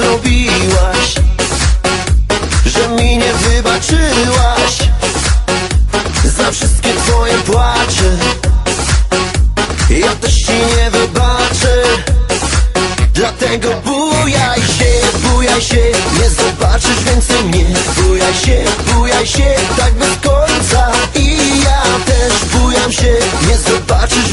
zrobiłaś Że mi nie wybaczyłaś. Za wszystkie twoje płacze Ja też ci nie wybaczę. Dlatego bujaj się, bujaj się Nie zobaczysz więcej mnie. Bujaj się, bujaj się Tak bez końca. I ja też bujam się Nie zobaczysz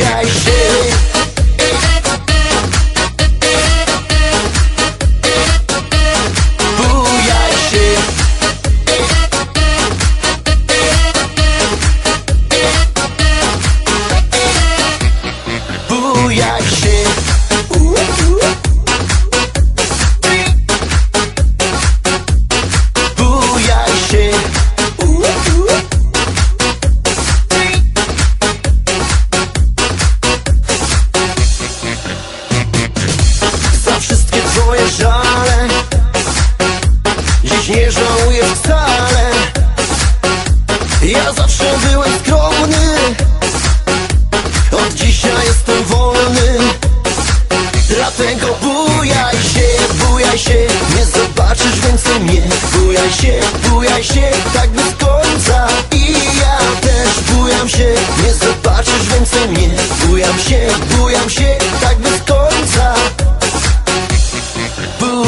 Bujaj się żale. Dziś nie żałuję wcale. Ja zawsze byłem skromny. Od dzisiaj jestem wolny. Dlatego bujaj się, bujaj się. Nie zobaczysz więcej mnie. Bujaj się, bujaj się. Tak bez końca I ja też bujam się. Nie zobaczysz więcej mnie. Bujam się, bujam się. Tak bez końca